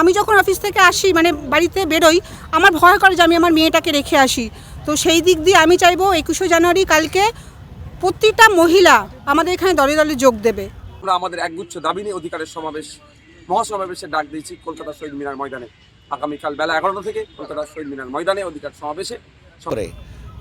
আমি যখন অফিস থেকে আসি মানে বাড়িতে বেরোই আমার ভয় করে যে আমি আমার মেয়েটাকে রেখে আসি। তো সেই দিক দিয়ে আমি চাইব একুশে জানুয়ারি কালকে প্রতিটা মহিলা আমাদের এখানে দলে দলে যোগ দেবে। আমরা আমাদের একগুচ্ছ দাবি নিয়ে অধিকারের সমাবেশ মহাসমাবেশের ডাক দিয়েছি কলকাতা শহীদ মিনার ময়দানে। আগামীকাল বেলা এগারোটা থেকে কলকাতা শহীদ মিনার ময়দানে অধিকার সমাবেশে। করে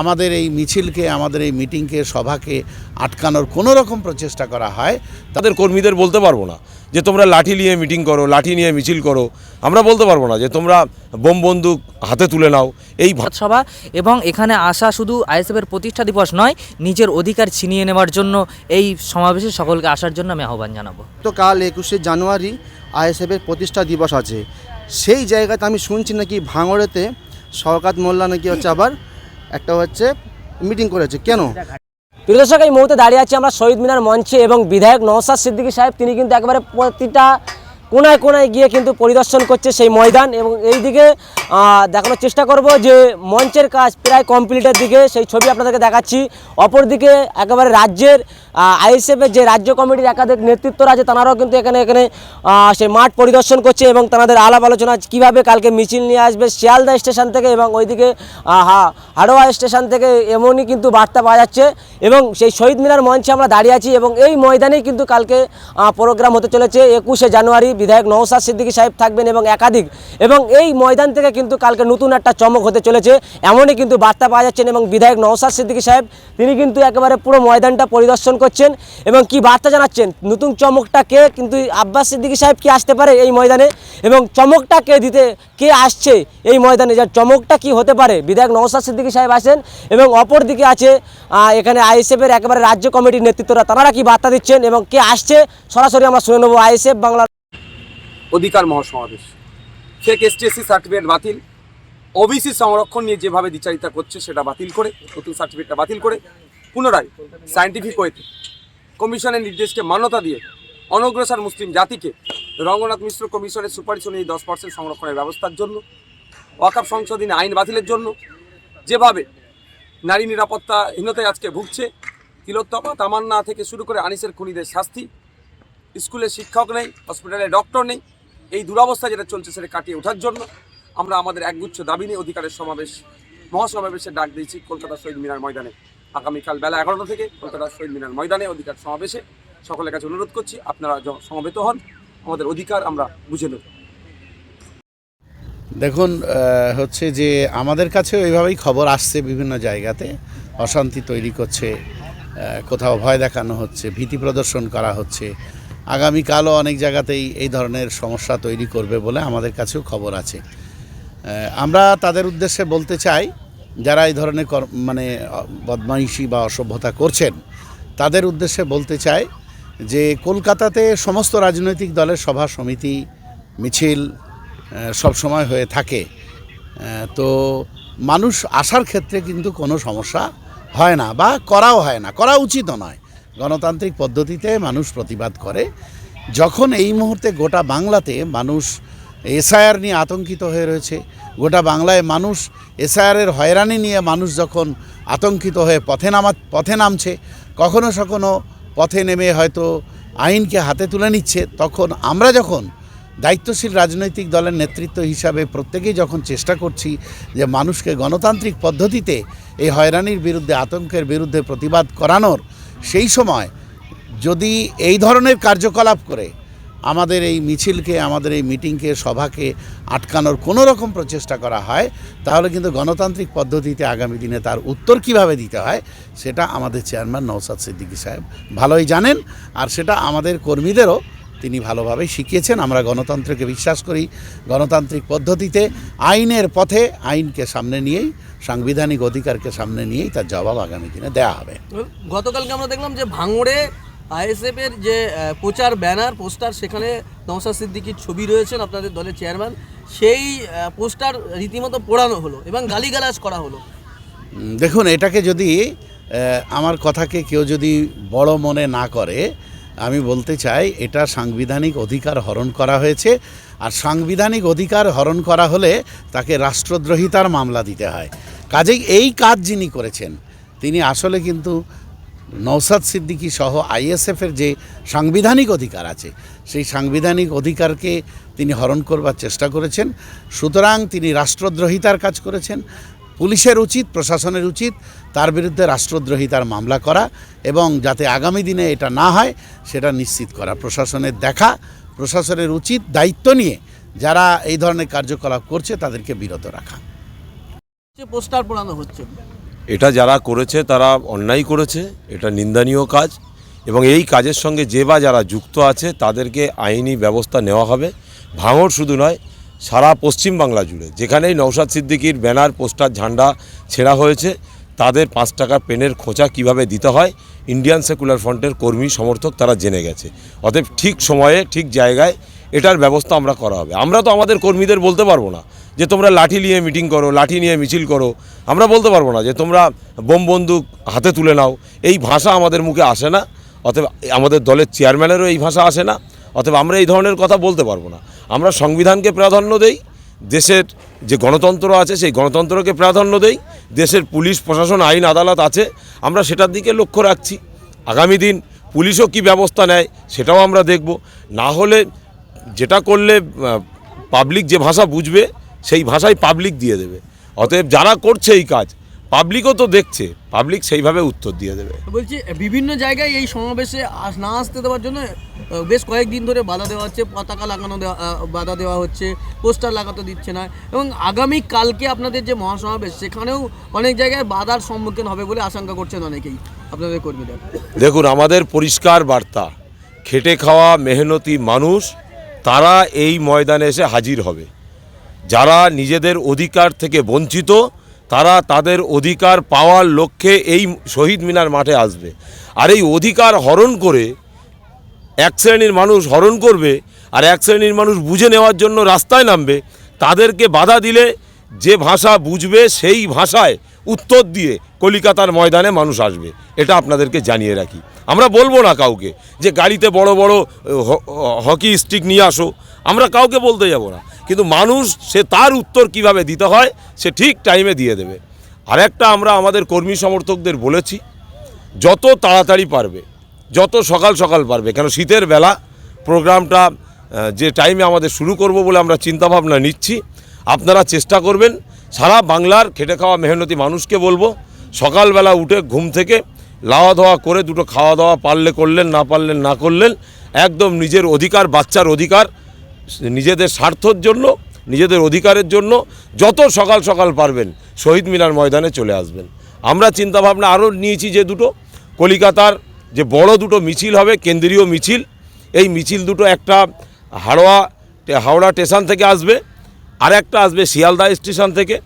আমাদের এই মিছিলকে আমাদের এই মিটিংকে সভাকে আটকানোর কোনো রকম প্রচেষ্টা করা হয় তাদের কর্মীদের বলতে পারব না। যে তোমরা লাঠি নিয়ে মিটিং করো লাঠি নিয়ে মিছিল করো আমরা বলতে পারব না যে তোমরা বোম বন্দুক হাতে তুলে নাও। এই সভা এবং এখানে আসা শুধু আইএসএফের প্রতিষ্ঠা দিবস নয় নিজের অধিকার ছিনিয়ে নেওয়ার জন্য এই সমাবেশে সকলকে আসার জন্য আমি আহ্বান জানাব। তো কাল একুশে জানুয়ারি আইএসএফের প্রতিষ্ঠা দিবস আছে। সেই জায়গাতে আমি শুনছি নাকি ভাঙড়েতে শওকাত মোল্লা নাকি হচ্ছে আবার একটা হচ্ছে মিটিং করেছে। কেন? দর্শক এই মুহূর্তে দাঁড়িয়ে আছি আমরা শহীদ মিনার মঞ্চে এবং বিধায়ক নওসাদ সিদ্দিকী সাহেব, তিনি কিন্তু একবারে প্রতিটা কোনায় কোনায় গিয়ে কিন্তু পরিদর্শন করছে সেই ময়দান এবং এই দিকে দেখানোর চেষ্টা করব যে মঞ্চের কাজ প্রায় কমপ্লিটের দিকে। সেই ছবি আপনাদেরকে দেখাচ্ছি। অপরদিকে একেবারে রাজ্যের আইএসএফের যে রাজ্য কমিটির একাধিক নেতৃত্বরা আছে, তারাও কিন্তু এখানে এখানে সে মাঠ পরিদর্শন করছে এবং তাদের আলাপ আলোচনা কীভাবে কালকে মিছিল নিয়ে আসবে শিয়ালদা স্টেশন থেকে এবং ওইদিকে হাড়োয়া স্টেশন থেকে এমনই কিন্তু বার্তা পাওয়া যাচ্ছে এবং সেই শহীদ মিনার মঞ্চে আমরা দাঁড়িয়ে আছি এবং এই ময়দানেই কিন্তু কালকে প্রোগ্রাম হতে চলেছে। একুশে জানুয়ারি বিধায়ক নওসাদ সিদ্দিকী সাহেব থাকবেন এবং একাধিক এবং এই ময়দান থেকে কিন্তু কালকে নতুন একটা চমক হতে চলেছে, এমনই কিন্তু বার্তা পাওয়া যাচ্ছেন এবং বিধায়ক নওসাদ সিদ্দিকী সাহেব, তিনি কিন্তু একেবারে পুরো ময়দানটা পরিদর্শন করছেন। এবং কি বার্তা জানাচ্ছেন? নতুন চমকটা কে? কিন্তু আব্বাস সিদ্দিকি সাহেব কি আসতে পারে এই ময়দানে? এবং চমকটা কে দিতে, কে আসছে এই ময়দানে? যার চমকটা কি হতে পারে? বিধায়ক নওসাদ সিদ্দিকী সাহেব আসেন এবং অপর দিকে আছে এখানে আইএসএফের একেবারে রাজ্য কমিটির নেতৃত্বরা। তারা কি বার্তা দিচ্ছেন এবং কে আসছে? সরাসরি আমরা শুনে নেব আইএসএফ বাংলার অধিকার মহাসমাবেশ। ফেক এসটিএসসি সার্টিফিকেট বাতিল। ওবিসি সংরক্ষণ নিয়ে যেভাবে দ্বিচারিতা করছে, সেটা বাতিল করে, নতুন সার্টিফিকেটটা বাতিল করে পুনরায় সায়েন্টিফিক ওয়েতে কমিশনের নির্দেশকে মান্যতা দিয়ে অনগ্রসর মুসলিম জাতিকে রঙ্গনাথ মিশ্র কমিশনের সুপারিশ অনুযায়ী দশ পার্সেন্ট সংরক্ষণের ব্যবস্থার জন্য ওয়াকাপ সংশোধনী আইন বাতিলের জন্য, যেভাবে নারী নিরাপত্তাহীনতায় আজকে ভুগছে, তিলোত্তমা তামান্না থেকে শুরু করে আনিসের খুনিদের শাস্তি, স্কুলে শিক্ষক নেই হসপিটালে ডক্টর নেই, এই দুরবস্থা যেটা চলছে সেটা কাটিয়ে ওঠার জন্য আমরা আমাদের একগুচ্ছ দাবি নিয়ে অধিকারের সমাবেশ, মহাসমাবেশের ডাক দিয়েছি কলকাতা শহীদ মিনার ময়দানে। আগামীকাল বেলা এগারোটা থেকে কলকাতা শহীদ মিনার ময়দানে অধিকার সমাবেশে সকলের কাছে অনুরোধ করছি আপনারা সমবেত হন। আমাদের অধিকার আমরা বুঝে নেব। দেখুন হচ্ছে যে আমাদের কাছে ওইভাবেই খবর আসছে বিভিন্ন জায়গাতে। অশান্তি তৈরি করছে কোথাও ভয় দেখানো হচ্ছে, ভীতি প্রদর্শন করা হচ্ছে। আগামীকালও অনেক জায়গাতেই এই ধরনের সমস্যা তৈরি করবে বলে আমাদের কাছেও খবর আছে। আমরা তাদের উদ্দেশ্যে বলতে চাই যারা এই ধরনের কর- মানে বদমাইশি বা অসভ্যতা করছেন, তাদের উদ্দেশ্যে বলতে চাই যে কলকাতাতে সমস্ত রাজনৈতিক দলের সভা সমিতি, মিছিল সব সময় হয়ে থাকে। তো মানুষ আসার ক্ষেত্রে কিন্তু কোনো সমস্যা হয় না বা করাও হয় না, করা উচিতও নয়। গণতান্ত্রিক পদ্ধতিতে মানুষ প্রতিবাদ করে। যখন এই মুহূর্তে গোটা বাংলাতে মানুষ এসআইআর নিয়ে আতঙ্কিত হয়ে রয়েছে। গোটা বাংলায় মানুষ এসআইআরের হয়রানি নিয়ে মানুষ যখন আতঙ্কিত হয়ে পথে নামা পথে নামছে, কখনো সখনো পথে নেমে হয়তো আইনকে হাতে তুলে নিচ্ছে, তখন আমরা যখন দায়িত্বশীল রাজনৈতিক দলের নেতৃত্ব হিসাবে প্রত্যেকেই যখন চেষ্টা করছি যে মানুষকে গণতান্ত্রিক পদ্ধতিতে এই হয়রানির বিরুদ্ধে, আতঙ্কের বিরুদ্ধে প্রতিবাদ করানোর, সেই সময় যদি এই ধরনের কার্যকলাপ করে আমাদের এই মিছিলকে, আমাদের এই মিটিংকে, সভাকে আটকানোর কোনো রকম প্রচেষ্টা করা হয়, তাহলে কিন্তু গণতান্ত্রিক পদ্ধতিতে আগামী দিনে তার উত্তর কীভাবে দিতে হয়, সেটা আমাদের চেয়ারম্যান নৌসাদ সিদ্দিকী সাহেব ভালোই জানেন, আর সেটা আমাদের কর্মীদেরও তিনি ভালোভাবেই শিখিয়েছেন। আমরা গণতন্ত্রকে বিশ্বাস করি, গণতান্ত্রিক পদ্ধতিতে আইনের পথে আইনকে সামনে নিয়েই, সাংবিধানিক অধিকারকে সামনে নিয়েই তার জবাব আগামী দিনে দেওয়া হবে। গতকালকে আমরা দেখলাম যে ভাঙড়ে আইএসএফ এর যে প্রচার ব্যানার, পোস্টার, সেখানে নওশাদ সিদ্দিকির ছবি রয়েছেন আপনাদের দলের চেয়ারম্যান। সেই পোস্টার রীতিমতো পোড়ানো হলো এবং গালিগালাজ করা হলো। দেখুন, এটাকে যদি আমার কথাকে কেউ যদি বড় মনে না করে, আমি বলতে চাই, এটা সাংবিধানিক অধিকার হরণ করা হয়েছে। আর সাংবিধানিক অধিকার হরণ করা হলে তাকে রাষ্ট্রদ্রোহিতার মামলা দিতে হয়। কাজেই এই কাজ যিনি করেছেন, তিনি আসলে কিন্তু নৌসাদ সিদ্দিকী সহ আইএসএফের যে সাংবিধানিক অধিকার আছে, সেই সাংবিধানিক অধিকারকে তিনি হরণ করবার চেষ্টা করেছেন। সুতরাং তিনি রাষ্ট্রদ্রোহিতার কাজ করেছেন। পুলিশের উচিত, প্রশাসনের উচিত, তার বিরুদ্ধে রাষ্ট্রদ্রোহিতার মামলা করা এবং যাতে আগামী দিনে এটা না হয়, সেটা নিশ্চিত করা। প্রশাসনের দেখা, প্রশাসনের উচিত দায়িত্ব নিয়ে যারা এই ধরনের কার্যকলাপ করছে, তাদেরকে বিরত রাখা। পোস্টার পোড়ানো হচ্ছে। এটা যারা করেছে তারা অন্যায় করেছে, এটা নিন্দনীয় কাজ এবং এই কাজের সঙ্গে যে বা যারা যুক্ত আছে তাদেরকে আইনি ব্যবস্থা নেওয়া হবে। ভাঙড় শুধু নয়, সারা পশ্চিম বাংলা জুড়ে। যেখানেই নৌসাদ সিদ্দিকির ব্যানার, পোস্টার, ঝান্ডা ছেঁড়া হয়েছে, তাদের পাঁচ টাকা পেনের খোঁচা কীভাবে দিতে হয়, ইন্ডিয়ান সেকুলার ফ্রন্টের কর্মী, সমর্থক তারা জেনে গেছে। অতএব ঠিক সময়ে, ঠিক জায়গায় এটার ব্যবস্থা আমরা করা হবে। আমরা তো আমাদের কর্মীদের বলতে পারব না। যে তোমরা লাঠি নিয়ে মিটিং করো, লাঠি নিয়ে মিছিল করো, আমরা বলতে পারব না যে তোমরা বোম বন্দুক হাতে তুলে নাও। এই ভাষা আমাদের মুখে আসে না, অতএব আমাদের দলের চেয়ারম্যানেরও এই ভাষা আসে না, অতএব আমরা এই ধরনের কথা বলতে পারব না। আমরা সংবিধানকে প্রাধান্য দেই, দেশের যে গণতন্ত্র আছে সেই গণতন্ত্রকে প্রাধান্য দেই, দেশের পুলিশ, প্রশাসন, আইন, আদালত আছে, আমরা সেটার দিকে লক্ষ্য রাখছি। আগামী দিন পুলিশও কি ব্যবস্থা নেয় সেটাও আমরা দেখব। না হলে যেটা করলে পাবলিক যে ভাষা বুঝবে সেই ভাষাই পাবলিক দিয়ে দেবে। অতএব যারা করছে এই কাজ পাবলিকও তো দেখছে পাবলিক সেইভাবে উত্তর দিয়ে দেবে। বলছি বিভিন্ন জায়গায় এই সমাবেশে না আসতে দেওয়ার জন্য বেশ কয়েকদিন ধরে বাধা দেওয়া হচ্ছে পতাকা লাগানো দেওয়া বাধা দেওয়া হচ্ছে পোস্টার লাগাতে দিচ্ছে না এবং আগামী কালকে আপনাদের যে মহাসমাবেশ সেখানেও অনেক জায়গায় বাধার সম্মুখীন হবে বলে আশঙ্কা করছেন অনেকেই। আপনাদের কর্মীরা দেখুন আমাদের পরিষ্কার বার্তা খেটে খাওয়া মেহনতি মানুষ তারা এই ময়দানে এসে হাজির হবে। যারা নিজেদের অধিকার থেকে বঞ্চিত, তারা তাদের অধিকার পাওয়ার লক্ষ্যে এই শহীদ মিনার মাঠে আসবে। আর এই অধিকার হরণ করে এক শ্রেণির মানুষ হরণ করবে আর এক শ্রেণির মানুষ বুঝে নেওয়ার জন্য রাস্তায় নামবে, তাদেরকে বাধা দিলে যে ভাষা বুঝবে সেই ভাষায় উত্তর দিয়ে কলিকাতার ময়দানে মানুষ আসবে। এটা আপনাদেরকে জানিয়ে রাখি। আমরা বলব না কাউকে যে গাড়িতে বড় বড় হকি স্টিক নিয়ে আসো। আমরা কাউকে বলতে যাব না। কিন্তু মানুষ, সে তার উত্তর কীভাবে দিতে হয়, সে ঠিক টাইমে দিয়ে দেবে। আরেকটা আমরা আমাদের কর্মী সমর্থকদের বলেছি, যত তাড়াতাড়ি পারবে, যত সকাল সকাল পারবে, কেন শীতের বেলা প্রোগ্রামটা যে টাইমে আমাদের শুরু করব বলে আমরা চিন্তাভাবনা নিচ্ছি, আপনারা চেষ্টা করবেন, সারা বাংলার খেটে খাওয়া মেহনতি মানুষকে বলব, সকালবেলা উঠে ঘুম থেকে লাওয়া ধোয়া করে দুটো খাওয়া দাওয়া পারলে করলেন, না পারলেন না করলেন, একদম নিজের অধিকার, বাচ্চার অধিকার নিজেদের স্বার্থর জন্য, নিজেদের অধিকারের জন্য যত সকাল সকাল পারবেন শহীদ মিনার ময়দানে চলে আসবেন। আমরা চিন্তাভাবনা আরও নিয়েছি যে দুটো, কলিকাতার যে বড় দুটো মিছিল হবে, কেন্দ্রীয় মিছিল, এই মিছিল দুটো একটা হাওড়া হাওড়া স্টেশন থেকে আসবে আর একটা আসবে শিয়ালদা স্টেশন থেকে।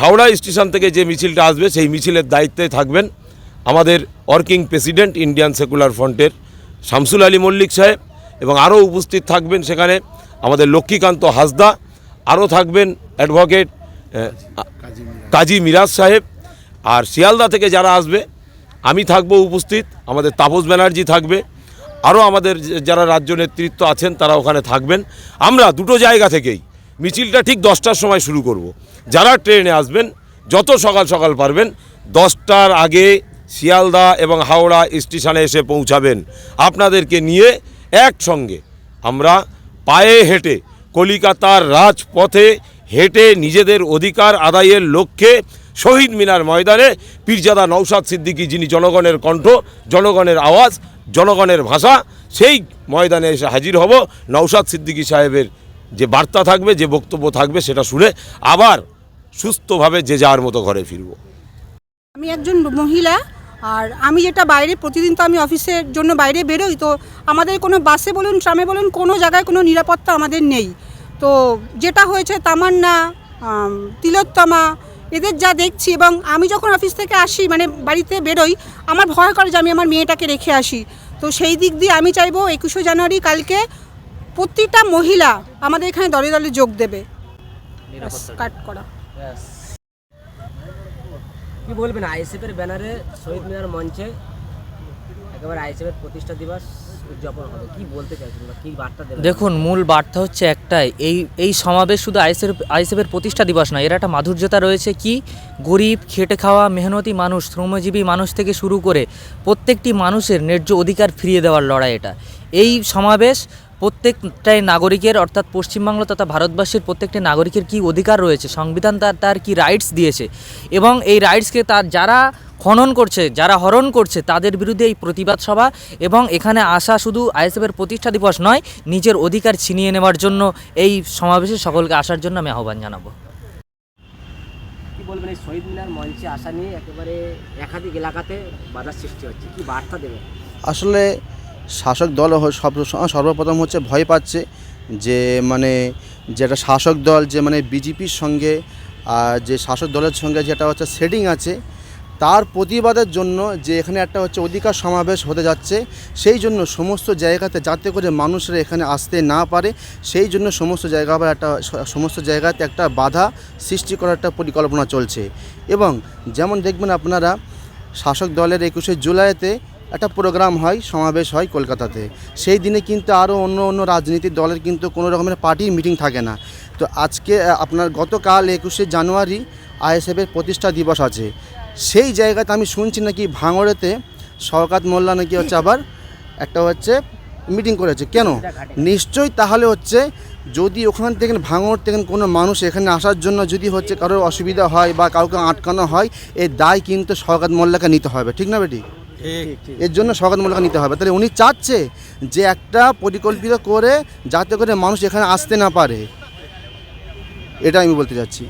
হাওড়া স্টেশন থেকে যে মিছিলটা আসবে, সেই মিছিলের দায়িত্বে থাকবেন আমাদের ওয়ার্কিং প্রেসিডেন্ট, ইন্ডিয়ান সেকুলার ফ্রন্টের শামসুল আলী মল্লিক সাহেব এবং আরও উপস্থিত থাকবেন সেখানে আমাদের লক্ষ্মীকান্ত হাসদা, আরও থাকবেন অ্যাডভোকেট কাজী মিরাজ সাহেব, আর শিয়ালদা থেকে যারা আসবে, আমি থাকব উপস্থিত, আমাদের তাপস ব্যানার্জি থাকবে, আরও আমাদের যারা রাজ্য নেতৃত্ব আছেন, তারা ওখানে থাকবেন আমরা দুটো জায়গা থেকেই মিছিলটা ঠিক দশটার সময় শুরু করব। যারা ট্রেনে আসবেন, যত সকাল সকাল পারবেন, দশটার আগে শিয়ালদা এবং হাওড়া স্টেশনে এসে পৌঁছাবেন আপনাদেরকে নিয়ে একসঙ্গে আমরা পায়ে হেঁটে কলিকাতার রাজপথে হেঁটে নিজেদের অধিকার আদায়ের লক্ষ্যে শহীদ মিনার ময়দানে পীরজাদা নৌসাদ সিদ্দিকী যিনি জনগণের কণ্ঠ, জনগণের আওয়াজ, জনগণের ভাষা, সেই ময়দানে এসে হাজির হব। নৌসাদ সিদ্দিকী সাহেবের যে বার্তা থাকবে, যে বক্তব্য থাকবে, সেটা শুনে আবার সুস্থভাবে যে যার মতো ঘরে ফিরবো। আমি একজন মহিলা আর আমি যেটা বাইরে, প্রতিদিন তো আমি অফিসের জন্য বাইরে বেরোই, তো আমাদের কোনো বাসে বলুন, ট্রামে বলুন, কোনো জায়গায় কোনো নিরাপত্তা আমাদের নেই। তো যেটা হয়েছে, তামান্না তিলোত্তমা, এদের যা দেখছি এবং আমি যখন অফিস থেকে আসি মানে বাড়িতে বেরোই, আমার ভয় করে যে আমি আমার মেয়েটাকে রেখে আসি। তো সেই দিক দিয়ে আমি চাইব একুশে জানুয়ারি কালকে প্রতিটা মহিলা আমাদের এখানে দলে দলে যোগ দেবে। কাট করা। কি বলবেন? আইএসএফ এর ব্যানারে শহীদ মিনার মঞ্চে একেবারে আইএসএফ এর প্রতিষ্ঠা দিবস উদযাপন হবে। কি বলতে চাইছেন বা কি বার্তা দেবেন? দেখুন, মূল বার্তা হচ্ছে একটাই। এই এই সমাবেশ শুধু আইএসএফ আইএসএফের প্রতিষ্ঠা দিবস নয়, এর একটা মাধুর্যতা রয়েছে কি? গরিব, খেটে খাওয়া, মেহনতি মানুষ, শ্রমজীবী মানুষ থেকে শুরু করে প্রত্যেকটি মানুষের ন্যায্য অধিকার ফিরিয়ে দেওয়ার লড়াই এটা। এই সমাবেশ প্রত্যেকটাই নাগরিকের অর্থাৎ পশ্চিমবাংলা তথা ভারতবাসীর প্রত্যেকটি নাগরিকের কি অধিকার রয়েছে? সংবিধান তার তার কি রাইটস দিয়েছে? এবং এই রাইটসকে তার যারা খনন করছে যারা হরণ করছে তাদের বিরুদ্ধে এই প্রতিবাদ সভা এবং এখানে আসা শুধু আইএসএফের প্রতিষ্ঠা দিবস নয় নিজের অধিকার ছিনিয়ে নেওয়ার জন্য এই সমাবেশে সকলকে আসার জন্য আমি আহ্বান জানাব। বলবেন এই শহীদ মিনার মঞ্চে আসা নিয়ে? একেবারে একাধিক এলাকাতে বাধার সৃষ্টি হচ্ছে। কি বার্তা দেবেন? আসলে শাসক দল সর্বপ্রথম হচ্ছে ভয় পাচ্ছে যে মানে যেটা শাসক দল, যে মানে বিজেপির সঙ্গে যে শাসক দলের সঙ্গে যেটা হচ্ছে সেটিং আছে, তার প্রতিবাদের জন্য যে এখানে একটা হচ্ছে অধিকার সমাবেশ হতে যাচ্ছে, সেই জন্য সমস্ত জায়গাতে যাতে করে মানুষরা এখানে আসতে না পারে, সেই জন্য সমস্ত জায়গা আবার একটা, সমস্ত জায়গাতে একটা বাধা সৃষ্টি করার একটা পরিকল্পনা চলছে। এবং যেমন দেখবেন আপনারা, শাসক দলের একুশে জুলাইতে একটা প্রোগ্রাম হয়, সমাবেশ হয় কলকাতাতে। সেই দিনে কিন্তু আরও অন্য অন্য রাজনীতির দলের কিন্তু কোনো রকমের পার্টি মিটিং থাকে না। তো আজকে আপনার গতকাল একুশে জানুয়ারি আইএসএফের প্রতিষ্ঠা দিবস আছে। সেই জায়গাতে আমি শুনছি নাকি ভাঙড়েতে শওকাত মোল্লা নাকি হচ্ছে আবার একটা হচ্ছে মিটিং করেছে। কেন? নিশ্চয়ই তাহলে হচ্ছে যদি ওখান থেকে, ভাঙড় থেকে কোনো মানুষ এখানে আসার জন্য যদি হচ্ছে কারোর অসুবিধা হয় বা কাউকে আটকানো হয় এর দায় কিন্তু শওকাত মোল্লাকে নিতে হবে। ঠিক না বেটি? এর জন্য সকালমূলক নিতে হবে। তাহলে উনি চাচ্ছে যে একটা পরিকল্পিত করে যাতে করে মানুষ এখানে আসতে না পারে। এটা আমি বলতে চাচ্ছি।